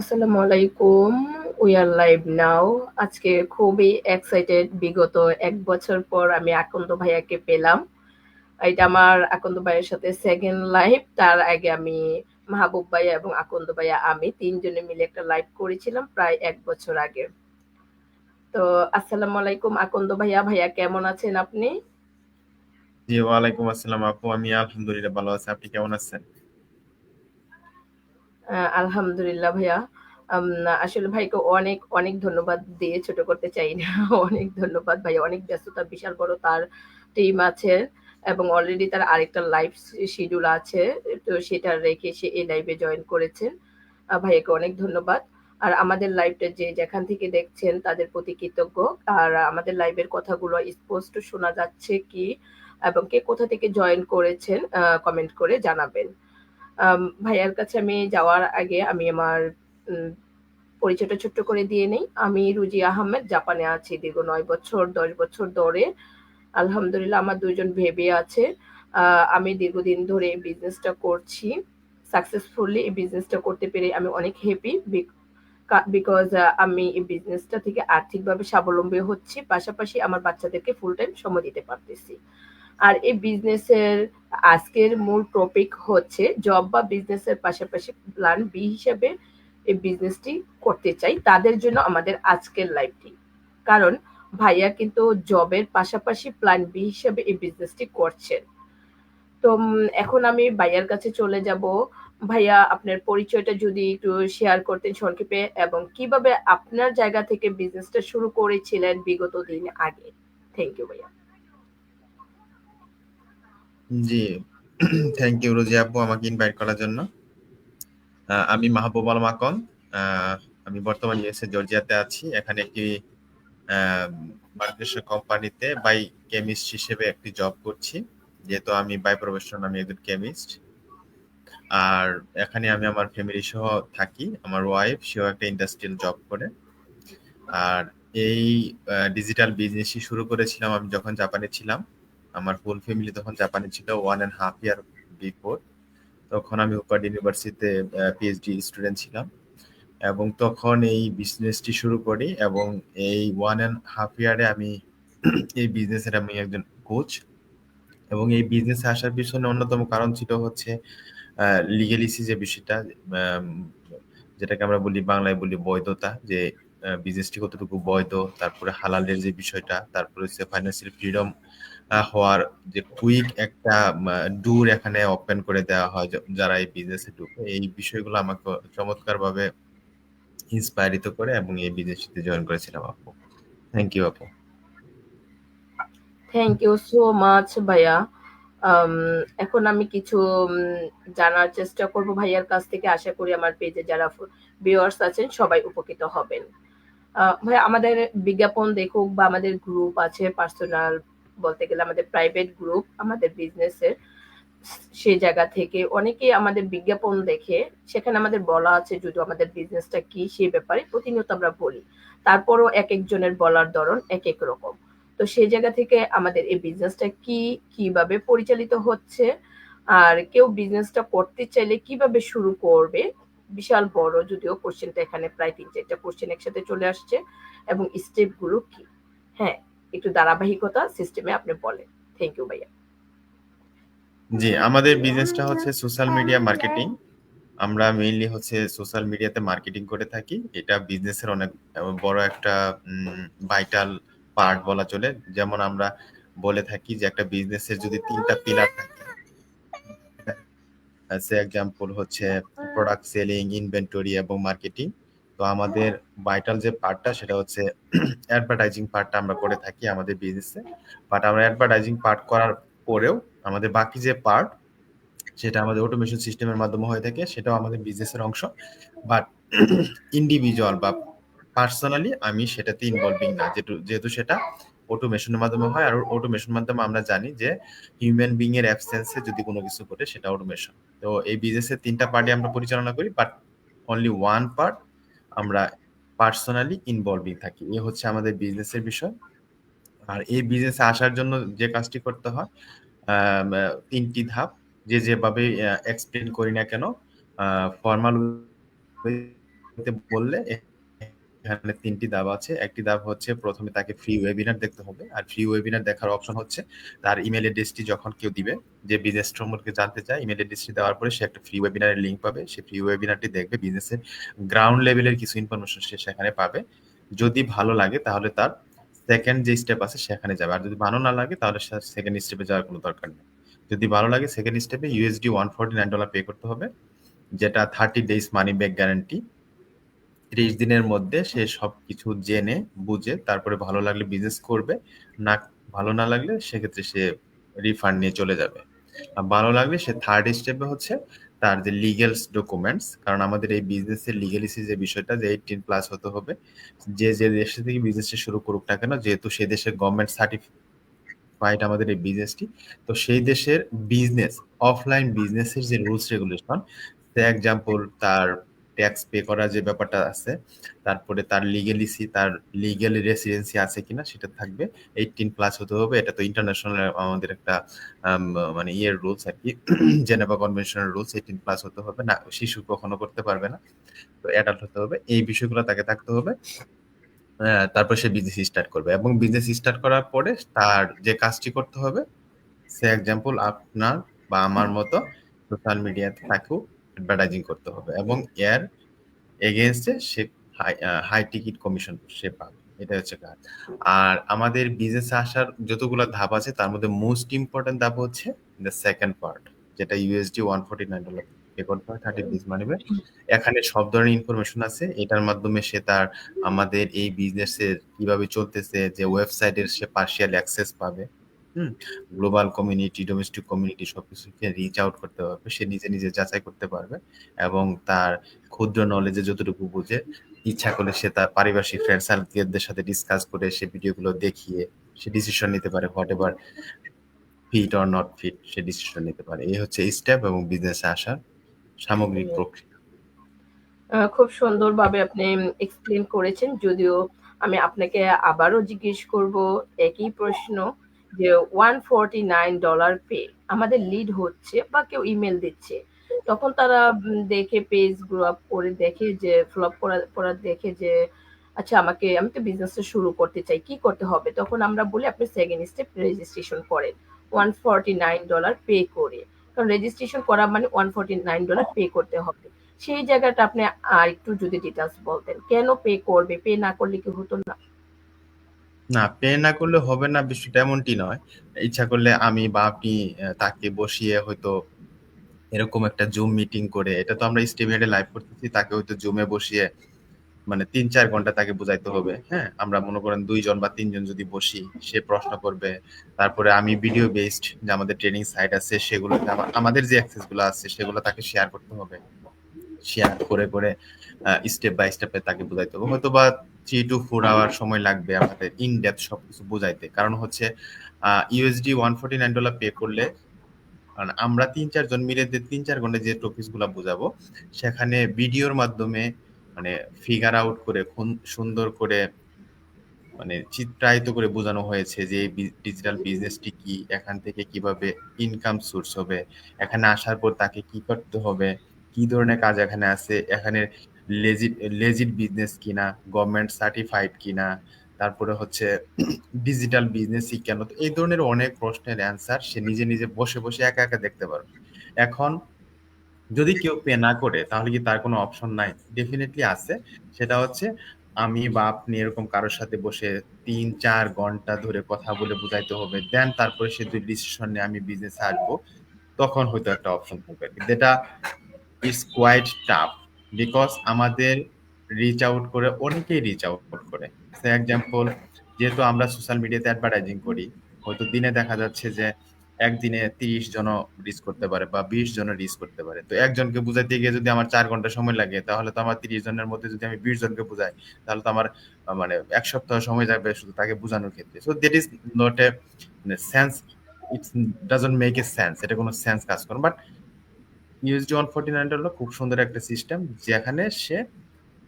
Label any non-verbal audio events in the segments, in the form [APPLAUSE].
আসসালামু আলাইকুম। We are live now. আজকে খুবই এক্সাইটেড বিগত ১ বছর পর আমি আকন্দ ভাইয়াকে পেলাম। এটা আমার আকন্দ ভাইয়ের সাথে 2nd লাইভ। তার আগে আমি মাহবুব ভাইয়া এবং আকন্দ ভাইয়া আমি ৩ জনে মিলে একটা লাইভ করেছিলাম প্রায় এক বছর আগে। তো আসসালামু আলাইকুম আকন্দ ভাইয়া। ভাইয়া কেমন আছেন আপনি? জি, ওয়ালাইকুম আসসালাম আপু। আমি আলহামদুলিল্লাহ ভালো আছি। আপনি কেমন আছেন? আলহামদুলিল্লাহ ভাইয়া। আসলে ভাইকে অনেক, অনেক ধন্যবাদ দিয়ে ছোট করতে চাই না। [LAUGHS] অনেক ধন্যবাদ ভাইয়া। অনেক ব্যস্ততা বিশাল বড় তার টিম আছে এবং অলরেডি তার আরেকটা লাইভ শিডিউল আছে। তো সেটা রেখে সে এই লাইভে জয়েন করেছেন। ভাইয়াকে অনেক ধন্যবাদ। আর আমাদের লাইভটা যে যেখান থেকে দেখছেন তাদের প্রতি কৃতজ্ঞ। আর আমাদের লাইভের কথাগুলো স্পষ্ট শোনা যাচ্ছে কি এবং কে কোথা থেকে জয়েন করেছেন কমেন্ট করে জানাবেন। ভাইয়ার কাছে আমি যাওয়ার আগে আমি আমার পরিচয়টা ছোট্ট করে দিয়ে নেই। আমি রুজি আহমেদ, জাপানে আছি দীর্ঘ নয় বছর ১০ বছর ধরে। আলহামদুলিল্লাহ আমার দুজন ভেবে আছে। আমি দীর্ঘদিন ধরে এই বিজনেসটা করছি। সাকসেসফুলি এই বিজনেসটা করতে পেরে আমি অনেক হ্যাপি বিক বিকজ আমি এই বিজনেসটা থেকে আর্থিকভাবে স্বাবলম্বী হচ্ছি। পাশাপাশি আমার বাচ্চাদেরকে ফুল টাইম সময় দিতে পারতেছি। আর এই বিজনেসের আজকের মূল টপিক হচ্ছে জব বা বিজনেসের পাশাপাশি প্ল্যান বি হিসেবে এই বিজনেসটি করতে চাই। তাদের জন্য আমাদের আজকের লাইভটি। কারণ ভাইয়া কিন্তু জবের পাশাপাশি প্ল্যান বি হিসেবে এই বিজনেসটি করছেন। তো এখন আমি ভাইয়ার কাছে চলে যাব। ভাইয়া, আপনার পরিচয়টা যদি একটু শেয়ার করতেন সংক্ষেপে এবং কীভাবে আপনার জায়গা থেকে বিজনেসটা শুরু করেছিলেন বিগত দিন আগে? থ্যাংক ইউ ভাইয়া। জি, থ্যাংক ইউ রোজি আপু আমাকে ইনভাইট করার জন্য। আমি মাহবুব আলম আকন। আমি বর্তমানে ইউএসএ জর্জিয়াতে আছি। এখানে একটি মাল্টিনেশনাল কোম্পানিতে বাই কেমিস্ট হিসেবে একটি জব করছি। যেহেতু আমি বাই প্রফেশন আমি একজন কেমিস্ট। আর এখানে আমি আমার ফ্যামিলি সহ থাকি। আমার ওয়াইফ সেও একটা ইন্ডাস্ট্রিয়াল জব করে। আর এই ডিজিটাল বিজনেসই শুরু করেছিলাম আমি যখন জাপানে ছিলাম। আমার ফুল ফ্যামিলি তখন জাপানে ছিল 1 1/2 ইয়ার বিফোর। তখন আমি হুপার্ড ইউনিভার্সিটিতে পিএইচডি স্টুডেন্ট ছিলাম। এবং তখন এই বিজনেসটি শুরু করি এবং এই 1 1/2 ইয়ারে আমি [CLEARS THROAT] এই বিজনেসের আমি একজন কোচ। এবং এই বিজনেসে আসার পিছনে অন্যতম কারণ ছিল হচ্ছে আ লিগ্যালিসি যে বিষয়টা যেটাকে আমরা বলি বাংলায় বলি বৈধতা যে বিজনেসটি কতটুকু বৈধ, তারপরে হালালের যে বিষয়টা, তারপরে হচ্ছে ফাইন্যান্সিয়াল ফ্রিডম হওয়ার যে কুইক একটা ডোর এখানে ওপেন করে দেওয়া হয় যারা এই বিজনেসে ঢুকে। এই বিষয়গুলো আমাকে চমৎকারভাবে ইন্সপায়ারিত করে এবং এই বিজনেসটিতে জয়েন করেছিলাম আপু। থ্যাংক ইউ আপু। থ্যাংক ইউ সো মাচ ভাইয়া। এখন আমি কিছু জানার চেষ্টা করব ভাইয়ার কাছ থেকে। আশা করি আমার পেজে যারা ভিউয়ার্স আছেন, সবাই উপকৃত হবেন। আ ভাইয়া, আমাদের বিজ্ঞাপন দেখুক বা আমাদের গ্রুপ আছে পার্সোনাল বলতে গেলে আমাদের প্রাইভেট গ্রুপ আমাদের বিজনেসের। সেই জায়গা থেকে অনেকেই আমাদের বিজ্ঞাপন দেখে সেখানে আমাদের বলা আছে যদিও আমাদের বিজনেসটা কি সে ব্যাপারে প্রতিনিয়ত আমরা বলি। তারপরও এক একজনের বলার ধরন এক এক রকম। তো সেই জায়গা থেকে আমাদের এই বিজনেসটা কি, কীভাবে পরিচালিত হচ্ছে, আর কেউ বিজনেসটা করতে চাইলে কীভাবে শুরু করবে? বিশাল বড় যদিও কোশ্চেনটা এখানে প্রায় ৩-৪ কোশ্চেন একসাথে চলে আসছে এবং স্টেপগুলো কি? হ্যাঁ, একটু ধারাবাহিকতা সিস্টেমে আপনি বলেন। থ্যাংক ইউ ভাইয়া। জি, আমাদের বিজনেসটা হচ্ছে সোশ্যাল মিডিয়া মার্কেটিং। আমরা মেইনলি হচ্ছে সোশ্যাল মিডিয়াতে মার্কেটিং করে থাকি। এটা বিজনেসের অনেক বড় একটা ভাইটাল পার্ট বলা চলে। যেমন আমরা বলে থাকি যে একটা বিজনেসের যদি ৩ টা পিলার থাকে এ এক্সাম্পল হচ্ছে প্রোডাক্ট সেলিং, ইনভেন্টরি এবং মার্কেটিং। তো আমাদের ভাইটাল যে পার্টটা সেটা হচ্ছে [CLEARS THROAT] অ্যাডভার্টাইজিং পার্টটা আমরা করে থাকি আমাদের বিজনেসে। বাট আমরা অ্যাডভার্টাইজিং পার্ট করার পরেও আমাদের বাকি যে পার্ট সেটা আমাদের অটোমেশন সিস্টেমের মাধ্যমে হয়ে থাকে। সেটাও আমাদের বিজনেসের অংশ। বাট ইন্ডিভিজুয়াল [CLEARS THROAT] বা পার্সোনালি আমি সেটাতে ইনভলভিং না। যেহেতু সেটা অটোমেশনের মাধ্যমে হয়, আর অটোমেশন মাধ্যমে আমরা জানি যে হিউম্যান বিং এর অ্যাবসেন্স যদি কোনো কিছু ঘটে, সেটা অটোমেশন। তো এই বিজনেসের ৩ টা পার্টই আমরা পরিচালনা করি। বাট অনলি ওয়ান পার্ট আমরা পার্সোনালি ইনভলভিং থাকি। এ হচ্ছে আমাদের বিজনেসের বিষয়। আর এই বিজনেসে আসার জন্য যে কাজটি করতে হয় আম আ ৩ টি ধাপ। যে যেভাবে এক্সপ্লেন করি না কেন ফরমাল বললে এখানে তিনটি ধাপ আছে। একটি ধাপ হচ্ছে প্রথমে তাকে ফ্রি ওয়েবিনার দেখতে হবে। আর ফ্রি ওয়েবিনার দেখার অপশন হচ্ছে তার ইমেল অ্যাড্রেসটি যখন কেউ দিবে, যে বিজনেস সম্পর্কে জানতে চায় ইমেল অ্যাড্রেসটি দেওয়ার পরে সে একটা ফ্রি ওয়েবিনারের লিঙ্ক পাবে। সে ফ্রি ওয়েবিনারটি দেখবে বিজনেসের গ্রাউন্ড লেভেলের কিছু ইনফরমেশন সে সেখানে পাবে। যদি ভালো লাগে তাহলে তার সেকেন্ড যে স্টেপ আছে সেখানে যাবে। আর যদি ভালো না লাগে তাহলে সেকেন্ড স্টেপে যাওয়ার কোনো দরকার নেই। যদি ভালো লাগে সেকেন্ড স্টেপে USD one forty nine dollar pay করতে হবে, যেটা thirty days money back guarantee ত্রিশ দিনের মধ্যে সে সব কিছু জেনে, বুঝে, তারপরে ভালো লাগলে বিজনেস করবে, না, ভালো না লাগলে সেক্ষেত্রে সে রিফান্ড নিয়ে চলে যাবে। ভালো লাগলে সে থার্ড স্টেপে হচ্ছে তার যে লিগেলস ডকুমেন্টস কারণ আমাদের এই বিজনেসের লিগেলিসি যে বিষয়টা যে এইটিন প্লাস হতে হবে, যে যে দেশ থেকে বিজনেসটা শুরু করুক না কেন, যেহেতু সেই দেশের গভর্নমেন্ট সার্টিফাইড আমাদের এই বিজনেসটি তো সেই দেশের বিজনেস অফলাইন বিজনেসের যে রুলস রেগুলেশন এক্সাম্পল তার ট্যাক্স পে করার যে ব্যাপারটা আছে, তারপরে তার লিগেলিসি তার লিগেল রেসিডেন্সি আছে কিনা সেটা থাকবে। এইটিন প্লাস হতে হবে, এটা তো ইন্টারন্যাশনাল আমাদের একটা মানে ইয়ের রুলস আর কি জেনেভা কনভেনশনের রুলস এইটিন প্লাস হতে হবে। না, শিশু কখনো করতে পারবে না, তো অ্যাডাল্ট হতে হবে। এই বিষয়গুলো তাকে থাকতে হবে। তারপর সে বিজনেস স্টার্ট করবে এবং বিজনেস স্টার্ট করার পরে তার যে কাজটি করতে হবে, সে এক্সাম্পল আপনার বা আমার মতো সোশ্যাল মিডিয়াতে থাকুক। অ্যাডভার্টাইজিং করতে হবে এবং এর এগেনস্টে সে হাই টিকিট কমিশন সে পাবে। এটা হচ্ছে কাজ। আর আমাদের বিজনেসে আসার যতগুলো ধাপ আছে, তার মধ্যে মোস্ট ইম্পর্টেন্ট ধাপ হচ্ছে দ্য সেকেন্ড পার্ট যেটা USD one forty nine dollar thirty এখানে সব ধরনের ইনফরমেশন আছে। এটার মাধ্যমে সে তার আমাদের এই বিজনেসের কীভাবে চলতেছে, যে ওয়েবসাইটের সে পার্সিয়াল অ্যাক্সেস পাবে। Hmm global community domestic community সবকিছুকে রিচ আউট করতে পারবে। সে নিজে নিজে যাচাই করতে পারবে এবং তার ক্ষুদ্র নলেজে যতটুকু বুঝে ইচ্ছা করলে সে তার পারিপার্শ্বিক ফ্রেন্ড সার্কেলদের সাথে ডিসকাস করে সে ভিডিওগুলো দেখিয়ে সে ডিসিশন নিতে পারে whatever fit or not fit say decision নিতে পারে। এই হচ্ছে স্টেপ এবং বিজনেসে আসার সামগ্রিক প্রক্রিয়া। খুব সুন্দরভাবে আপনি এক্সপ্লেন করেছেন যদিও আমি আপনাকে আবারও জিজ্ঞেস করব একই প্রশ্ন যে one forty nine dollar pay আমাদের লিড হচ্ছে বা কেউ ইমেল দিচ্ছে। তখন তারা দেখে পেজ গ্রো আপ করে, দেখে যে ফ্লপ করা করা, দেখে যে আচ্ছা আমাকে, আমি তো বিজনেসটা শুরু করতে চাই, কি করতে হবে? তখন আমরা বলি, আপনি সেকেন্ড স্টেপ রেজিস্ট্রেশন করেন one forty nine dollar pay করে। কারণ রেজিস্ট্রেশন করা মানে one forty nine dollar pay করতে হবে। সেই জায়গাটা আপনি আর একটু যদি ডিটেলস বলতেন, কেন পে করবে? পে না করলে কি হতো না? না পে না করলে হবে না বিষয়টা এমনটি নয়। ইচ্ছা করলে আমি বা আপনি তাকে বসিয়ে হয়তো এরকম একটা জুম মিটিং করে, এটা তো আমরা স্টিমেটে লাইভ করতেছি, তাকে হয়তো জুমে বসিয়ে মানে তিন চার ঘণ্টা তাকে বুঝাইতে হবে হ্যাঁ? আমরা মনে করেন দুইজন বা তিনজন যদি বসি, সে প্রশ্ন করবে, তারপরে আমি ভিডিও বেসড যে আমাদের ট্রেনিং সাইট আছে সেগুলো আমাদের যে অ্যাক্সেসগুলো আছে, সেগুলো তাকে শেয়ার করতে হবে। শেয়ার করে করে স্টেপ বাই স্টেপে তাকে বুঝাইতে হবে। হয়তো বা থ্রি টু ফোর আওয়ার সময় লাগবে আমাদের ইন ডেপথ সবকিছু বোঝাইতে। কারণ হচ্ছে USD one forty nine dollar pay করলে কারণ আমরা তিন চারজন মিলে যে তিন চার ঘণ্টা যে টপিকসগুলা বোঝাবো সেখানে ভিডিওর মাধ্যমে মানে ফিগার আউট করে সুন্দর করে মানে চিত্রায়িত করে বোঝানো হয়েছে যে ডিজিটাল বিজনেসটি কি এখান থেকে কীভাবে ইনকাম সোর্স হবে এখানে আসার পর তাকে কি করতে হবে কি ধরনের কাজ এখানে আছে এখানে লেজিট লেজিট বিজনেস কিনা গভর্নমেন্ট সার্টিফাইড কিনা, তারপরে হচ্ছে ডিজিটাল বিজনেসই কেন তো এই ধরনের অনেক প্রশ্নের অ্যান্সার সে নিজে নিজে বসে বসে একা একা দেখতে পারবে। এখন যদি কেউ পে না করে, তাহলে কি তার কোনো অপশন নাই? ডেফিনেটলি আছে। সেটা হচ্ছে আমি বা আপনি এরকম কারোর সাথে বসে তিন, চার ঘণ্টা ধরে কথা বলে বুঝাইতে হবে। দেন তারপরে সে যদি ডিসিশন নিয়ে আমি বিজনেসে আসব, তখন হয়তো একটা অপশন থাকবে। যেটা ইজ কোয়াইট টাফ বিকজ আমাদের রিচ আউট করে অনেকেই রিচ আউট করে। এক্সাম্পল যেহেতু আমরা সোশ্যাল মিডিয়াতে অ্যাডভার্টাইজিং করি, হয়তো দিনে দেখা যাচ্ছে যে একদিনে তিরিশ জন রিস করতে পারে বা বিশ জন রিস করতে পারে। তো একজনকে বুঝাইতে গিয়ে যদি আমার চার ঘণ্টা সময় লাগে, তাহলে তো আমার তিরিশ জনের মধ্যে যদি আমি বিশ জনকে বুঝাই, তাহলে তো আমার মানে এক সপ্তাহ সময় যাবে শুধু তাকে বোঝানোর ক্ষেত্রে। So that is not a sense it's doesn't make a sense এটা কোনো সেন্স কাজ করে but USD one forty nine হলো খুব সুন্দর একটা সিস্টেম যেখানে সে,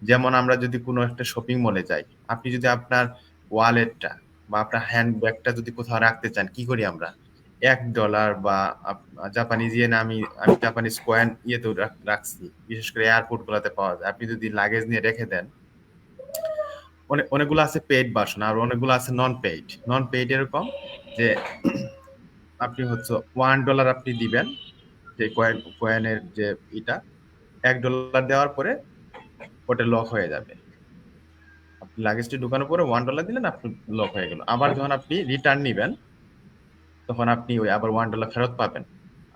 যেমন আমরা যদি কোনো একটা শপিং মলে যাই, আপনি যদি আপনার ওয়ালেটটা বা আপনার হ্যান্ড ব্যাগটা যদি কোথাও রাখতে চান, কি করি আমরা? এক ডলার বা জাপানিজ ইয়েন আমি আমি জাপানিজ কয়েন ইয়েতেও রাখছি, বিশেষ করে এয়ারপোর্ট গুলাতে পাওয়া যায়। আপনি যদি লাগেজ নিয়ে রেখে দেন অনেক অনেকগুলো আছে পেইড বাসন আর অনেকগুলো আছে নন পেইড নন পেইড এরকম যে, আপনি হচ্ছে ওয়ান ডলার আপনি দিবেন যে কয়েন কয়েনের যে এটা এক ডলার দেওয়ার পরে ওটা লক হয়ে যাবে। আপনি লাগেজটি ঢুকানোর পরে ওয়ান ডলার দিলেন আপনি লক হয়ে গেল। আবার যখন আপনি রিটার্ন নিবেন তখন আপনি ওই আবার ওয়ান ডলার ফেরত পাবেন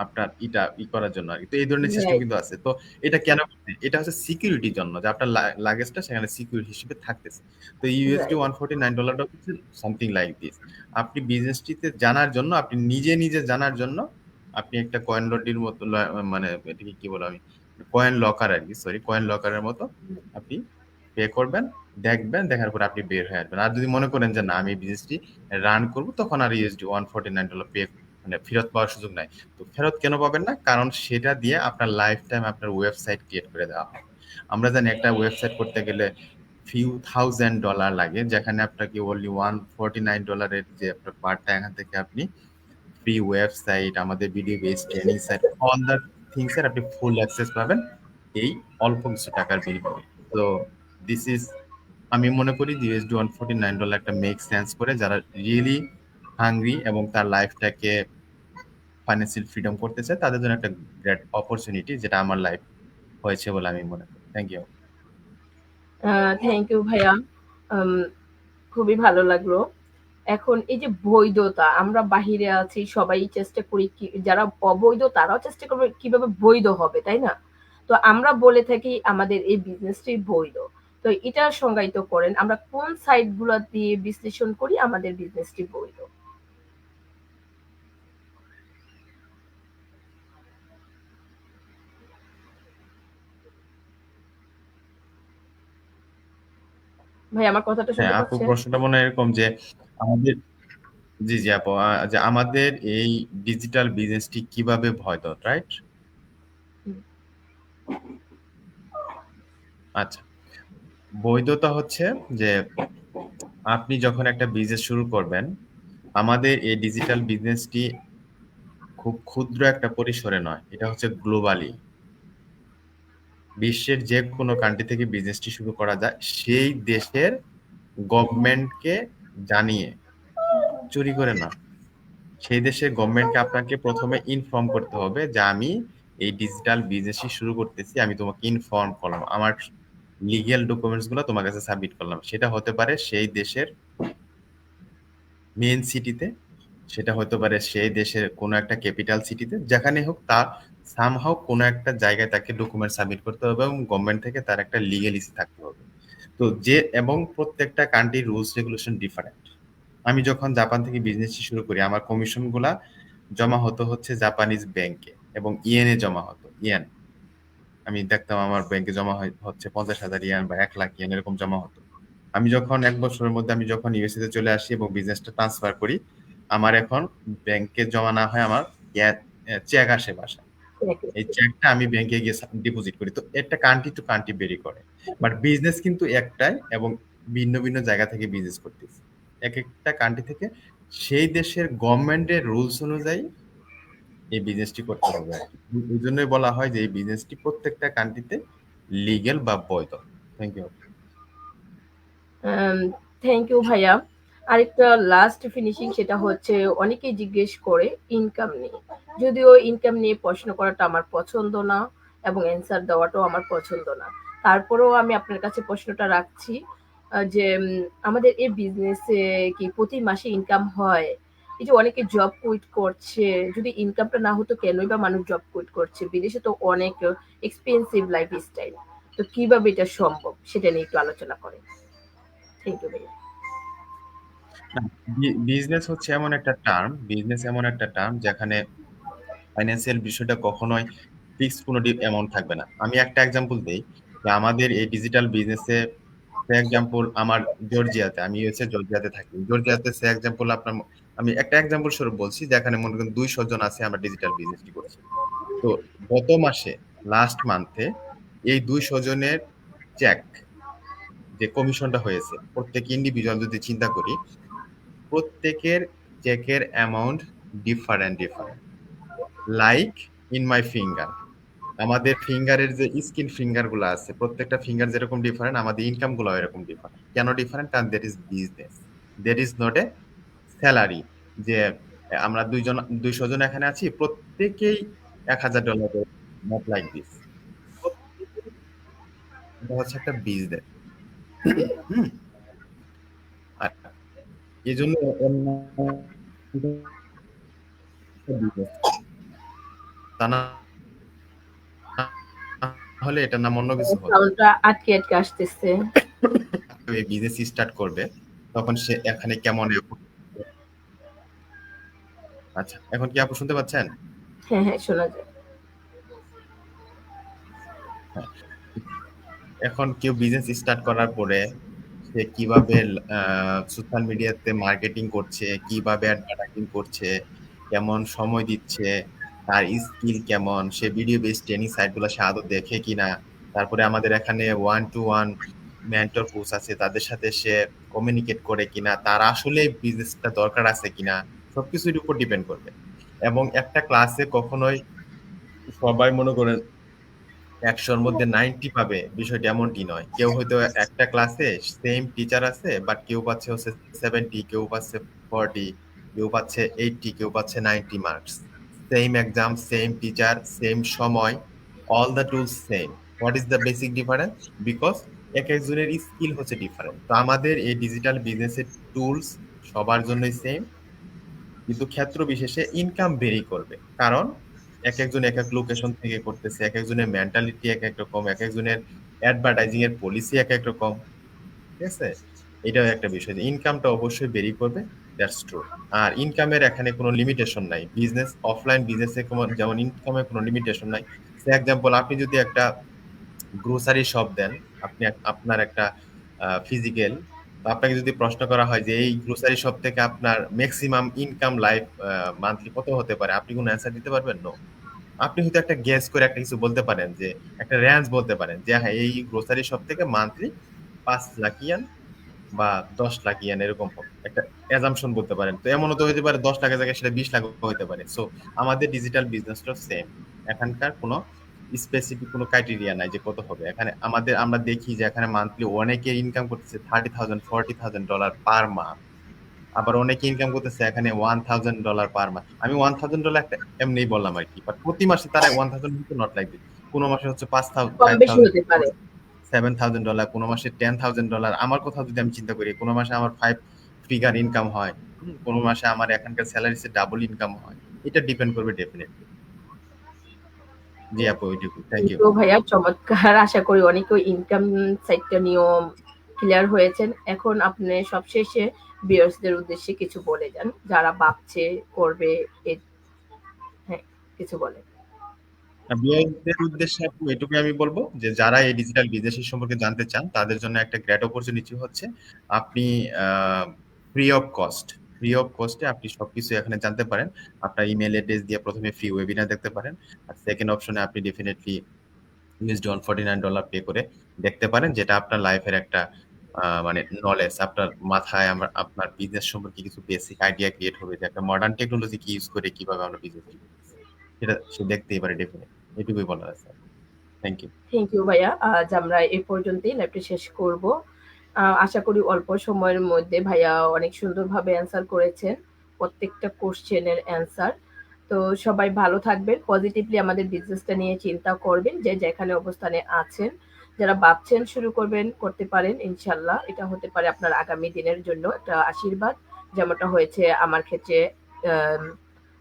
আপনার ইটা ই করার জন্য আর। তো এই ধরনের সিস্টেম কিন্তু আছে। তো এটা কেন এটা হচ্ছে সিকিউরিটির জন্য যে আপনার লাগেজটা সেখানে সিকিউরিটি হিসেবে থাকতেছে। তো ইউএসডি ওয়ান ফোর্টি নাইন হচ্ছে সামথিং লাইক দিস আপনি বিজনেসটিতে জানার জন্য আপনি নিজে নিজে জানার জন্য আপনি একটা কয়েন লডির মতো মানে এটাকে কি বলো আমি কয়েন লকার আর কি সরি কয়েন লকারের মতো আপনি পে করবেন, দেখবেন, দেখার পর আপনি বের হয়ে আসবেন। আর যদি মনে করেন যে না, আমি বিজনেসটি রান করব, তখন আর USD one forty nine dollar pay মানে ফেরত পাওয়ার সুযোগ নাই। তো ফেরত কেন পাবেন না? কারণ সেটা দিয়ে আপনার লাইফ টাইম আপনার ওয়েবসাইট ক্রিয়েট করে দেওয়া হয় আমরা জানি একটা ওয়েবসাইট করতে গেলে ফিউ থাউজেন্ড ডলার লাগে, যেখানে আপনাকে ওনলি ওয়ান ফোর্টি নাইন ডলারের যে আপনার পার্টটা এখান থেকে আপনি ফ্রি ওয়েবসাইট আমাদের video base training site all the things এর আপনি ফুল অ্যাক্সেস পাবেন এই অল্প কিছু টাকার বিনিময়ে। তো দিস ইজ আমি মনে করি USD one forty nine dollar একটা মেক সেন্স করে যারা রিয়েলি হাংরি এবং তার লাইফটাকে ফাইন্যান্সিয়াল ফ্রিডম করতে চায়, তাদের জন্য একটা গ্রেট অপরচুনিটি যেটা আমার লাইফ হয়েছে বলে আমি মনে করি। থ্যাংক ইউ থ্যাংক ইউ ভাইয়া। খুবই ভালো লাগল। এখন এই যে বৈধতা আমরা বাহিরে আছি সবাই চেষ্টা করি কি যারা অবৈধ তারাও চেষ্টা করবে কীভাবে বৈধ হবে তাই না? তো আমরা বলে থাকি আমাদের এই বিজনেসটি বৈধ। তো এটা সংজ্ঞায়িত করেন আমরা কোন সাইটগুলা দিয়ে বিশ্লেষণ করি আমাদের বিজনেসটি বৈধ। ভাই আমার কথাটা হ্যাঁ আপু প্রশ্নটা মনে এরকম যে আমাদের জি জি আপু। যে আমাদের এই ডিজিটাল বিজনেসটি কীভাবে ভয় ভয়ত রাইট হুম। আচ্ছা। বৈধতা হচ্ছে যে আপনি যখন একটা বিজনেস শুরু করবেন আমাদের এই ডিজিটাল বিজনেসটি খুব ক্ষুদ্র একটা পরিসরে নয় এটা হচ্ছে গ্লোবালি বিশ্বের যে কোনো কান্ট্রি থেকে বিজনেসটি শুরু করা যায় সেই দেশের গভর্নমেন্টকে জানিয়ে চুরি করে না সেই দেশের গভর্নমেন্টকে আপনাকে প্রথমে ইনফর্ম করতে হবে যে আমি এই ডিজিটাল বিজনেসই শুরু করতেছি, আমি তোমাকে ইনফর্ম করলাম। আমার লিগ্যাল ডকুমেন্টসগুলো তোমার কাছে সাবমিট করলাম। সেটা হতে পারে সেই দেশের মেন সিটিতে সেটা হতে পারে সেই দেশের কোনো একটা ক্যাপিটাল সিটিতে যেখানে হোক তার সামহাও কোনো একটা জায়গায় তাকে ডকুমেন্ট সাবমিট করতে হবে এবং গভর্নমেন্ট থেকে তার একটা লিগেল ইস্যু থাকতে হবে। তো যে এবং প্রত্যেকটা কান্ট্রির রুলস রেগুলেশন ডিফারেন্ট আমি যখন জাপান থেকে বিজনেসটি শুরু করি, আমার কমিশনগুলা জমা হতো হচ্ছে জাপানিজ ব্যাংকে এবং ইয়েনে জমা হতো ইয়েন আমি দেখতাম আমার ব্যাংকে জমা হচ্ছে পঞ্চাশ হাজার ইয়ান বা এক লাখ ইয়ান এরকম জমা হতো। আমি যখন এক বছরের মধ্যে আমি যখন ইউএসএ তে চলে আসি এবং বিজনেসটা ট্রান্সফার করি, আমার এখন ব্যাংকে জমা না হয় আমার চেক আসে বাসায়। এই চেকটা আমি ব্যাংকে গিয়ে ডিপোজিট করি। তো একটা কান্ট্রি টু কান্ট্রি বেরি করে। বাট বিজনেস কিন্তু একটাই এবং ভিন্ন ভিন্ন জায়গা থেকে বিজনেস করতেছি। এক একটা কান্ট্রি থেকে সেই দেশের গভর্নমেন্টের রুলস অনুযায়ী এই বিজনেসটি করতে হবে। এই জন্যই বলা হয় যে এই বিজনেসটি প্রত্যেকটা কান্ট্রিতে লিগেল বা বৈধ। থ্যাংক ইউ থ্যাংক ইউ ভাইয়া। আরেকটা লাস্ট ফিনিশিং সেটা হচ্ছে অনেকেই জিজ্ঞেস করে ইনকাম নিয়ে। যদিও ইনকাম নিয়ে প্রশ্ন করাটা আমার পছন্দ না এবং অ্যান্সার দেওয়াটাও আমার পছন্দ না। তারপরেও আমি আপনার কাছে প্রশ্নটা রাখছি যে আমাদের এই বিজনেসে কি প্রতি মাসে ইনকাম হয়? এই যে অনেকে জব কুইট করছে, যদি ইনকামটা না হতো কেনই বা মানুষ জব কুইট করছে? বিদেশে তো অনেক এক্সপেন্সিভ লাইফ স্টাইল তো কীভাবে এটা সম্ভব? সেটা নিয়ে একটু আলোচনা করেন। থ্যাংক ইউ ভাইয়া। বিজনেস হচ্ছে এমন একটা টার্ম বিজনেস এমন একটা টার্ম যেখানে ফাইন্যান্সিয়াল বিষয়টা কখনোই ফিক্সড কোনো অ্যামাউন্ট থাকবে না। আমি একটা এক্সাম্পল দিই যে আমাদের এই ডিজিটাল বিজনেসে সে এক্সাম্পল আমার জর্জিয়াতে আমি হচ্ছে জর্জিয়াতে থাকি। জর্জিয়াতে সে এক্সাম্পল আপনার আমি একটা এক্সাম্পল স্বরূপ বলছি, যেখানে মনে করেন দুইশো জন আছে আমরা ডিজিটাল বিজনেসটি করছি। তো গত মাসে লাস্ট মান্থে এই দুইশো জনের চেক যে কমিশনটা হয়েছে, প্রত্যেক ইন্ডিভিজুয়াল যদি চিন্তা করি, প্রত্যেকের চেকের amount different different like in my finger আমাদের ফিঙ্গারের যে স্কিন ফিঙ্গারগুলো আছে, প্রত্যেকটা ফিঙ্গার যেরকম ডিফারেন্ট আমাদের ইনকামগুলো এরকম ডিফারেন্ট কেন ডিফারেন্ট কারণ that is business that is not a salary যে, আমরা দুইজন, দুইশো জন এখানে আছি, প্রত্যেকেই এক হাজার ডলার নট লাইক দিস এটা হচ্ছে একটা বিজনেস এই জন্য তা না হলে এটার নাম অন্য কিছু সাউন্ডটা আটকে আটকে আসতেছে। [COUGHS] বিজনেস স্টার্ট করবে তখন সে এখানে কেমন আচ্ছা এখন কি আপু শুনতে পাচ্ছেন? হ্যাঁ হ্যাঁ শোনা যায়। এখন কেউ বিজনেস স্টার্ট করার পরে সে কীভাবে সোশ্যাল মিডিয়াতে মার্কেটিং করছে কীভাবে অ্যাডভার্টাইজিং করছে কেমন সময় দিচ্ছে তার স্কিল কেমন, সে ভিডিও বেস ট্রেনিং সাইটগুলো সে আদৌ দেখে কিনা, তারপরে আমাদের এখানে one to one mentor coach আছে, তাদের সাথে সে কমিউনিকেট করে কিনা, তার আসলে বিজনেসটা দরকার আছে কিনা, সবকিছুর উপর ডিপেন্ড করবে। এবং একটা ক্লাসে কখনোই সবাই মনে করেন একশোর মধ্যে নাইনটি পাবে, বিষয়টা এমনটি নয়। কেউ হয়তো একটা ক্লাসে সেম টিচার আছে বাট কেউ পাচ্ছে হচ্ছে সেভেন্টি কেউ পাচ্ছে ফর্টি কেউ পাচ্ছে এইটটি কেউ পাচ্ছে ninety marks same exam same teacher same সময় all the tools same what is the basic difference because এক একজনের স্কিল হচ্ছে ডিফারেন্ট তো আমাদের এই ডিজিটাল বিজনেসের টুলস সবার জন্যই সেম কিন্তু ক্ষেত্র বিশেষে ইনকাম ভেরি করবে। কারণ এক একজন এক এক লোকেশন থেকে করতেছে এক একজনের মেন্টালিটি এক এক রকম এক একজনের অ্যাডভার্টাইজিং এর পলিসি এক এক রকম। ঠিক আছে? এটাও একটা বিষয়। ইনকামটা অবশ্যই বেরি করবে। দ্যাটস ট্রু আর ইনকামের এখানে কোনো লিমিটেশন নাই। বিজনেস অফলাইন বিজনেসে যেমন ইনকামের কোনো লিমিটেশন নাই। এক্সাম্পল আপনি যদি একটা গ্রোসারি শপ দেন, আপনি আপনার একটা ফিজিক্যাল আপনাকে যদি প্রশ্ন করা হয় যে এই গ্রোসারি শপ থেকে আপনার ম্যাক্সিমাম ইনকাম লাইফ মান্থলি কত হতে পারে, আপনি কোনো অ্যান্সার দিতে পারবেন? নো আপনি হয়তো একটা গ্যাস করে একটা কিছু বলতে পারেন যে, একটা রেঞ্জ বলতে পারেন যে হ্যাঁ এই গ্রোসারি শপ থেকে মান্থলি পাঁচ লাখ ইয়ান বা দশ লাখ ইয়ান এরকম একটা অ্যাজামশন বলতে পারেন। তো এমনও তো হতে পারে দশ লাখের জায়গায় সেটা বিশ লাখ হতে পারে। সো আমাদের ডিজিটাল বিজনেসটা সেম এখানকার কোনো স্পেসিফিক কোনো ক্রাইটেরিয়া নাই যে কত হবে। এখানে আমাদের আমরা দেখি যে এখানে মান্থলি অনেকে ইনকাম করতেছে thirty thousand forty thousand dollar per month আবার অনেকে ইনকাম করতেছে এখানে one thousand dollar per month আমি ওয়ান থাউজেন্ড ডলার একটা এমনি বললাম আর কি বাট প্রতি মাসে তারা ওয়ান থাউজেন্ড নট লাইক কোনো মাসে হচ্ছে পাঁচ থাউজেন্ড সেভেন থাউজেন্ড ডলার কোনো মাসে টেন থাউজেন্ড ডলার আমার কোথাও যদি আমি চিন্তা করি, কোনো মাসে আমার ফাইভ ফিগার ইনকাম হয়, কোনো মাসে আমার এখানকার ডাবল ইনকাম হয়, এটা ডিপেন্ড করবে ডেফিনেটলি জি আপু ওইটুকু থ্যাংক ইউ ভাইয়া, চমৎকার। আশা করি অনেকেও ইনকাম সাইটটা নিয়ম ক্লিয়ার হয়েছেন। এখন আপনি সবশেষে ভিউয়ার্সদের উদ্দেশ্যে কিছু বলে যান, যারা ভাবছে করবে হ্যাঁ কিছু বলে ভিউয়ারদের উদ্দেশ্যে এটুকু আমি বলব যে, যারা এই ডিজিটাল বিজনেস সম্পর্কে জানতে চান, তাদের জন্য একটা গ্রেট অপরচুনিটি হচ্ছে আপনি free of cost free of কস্টে আপনি সবকিছু এখানে জানতে পারেন। আপনার ইমেল অ্যাড্রেস দিয়ে প্রথমে ফ্রি ওয়েবিনার দেখতে পারেন আর সেকেন্ড অপশনে আপনি ডেফিনেটলি নাইন ডলার পে করে দেখতে পারেন, যেটা আপনার লাইফের একটা মানে নলেজ আপনার মাথায় আমরা, আপনার বিজনেস সম্পর্কে কিছু বেসিক আইডিয়া ক্রিয়েট হবে যে একটা মডার্ন টেকনোলজি কি ইউজ করে কীভাবে আমরা বিজনেস সেটা সে দেখতেই পারে ডেফিনেট এটুকুই বলার আছে। থ্যাংক ইউ থ্যাংক ইউ ভাইয়া। আজ আমরা এই পর্যন্তই লাইভটা শেষ করব। আশা করি অল্প সময়ের মধ্যে ভাইয়া অনেক সুন্দরভাবে অ্যান্সার করেছেন, প্রত্যেকটা কোশ্চেনের অ্যান্সার তো সবাই ভালো থাকবেন পজিটিভলি আমাদের বিজনেসটা নিয়ে চিন্তা করবেন, যে যেখানে অবস্থানে আছেন, যারা ভাবছেন শুরু করবেন, করতে পারেন, ইনশাল্লাহ। এটা হতে পারে আপনার আগামী দিনের জন্য একটা আশীর্বাদ, যেমনটা হয়েছে আমার ক্ষেত্রে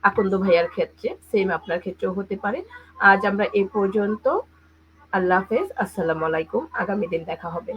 আকন্দ ভাইয়ার ক্ষেত্রে সেম আপনার ক্ষেত্রেও হতে পারে। আজ আমরা এ পর্যন্ত, আল্লাহ হাফেজ, আসসালামু আলাইকুম, আগামী দিন দেখা হবে।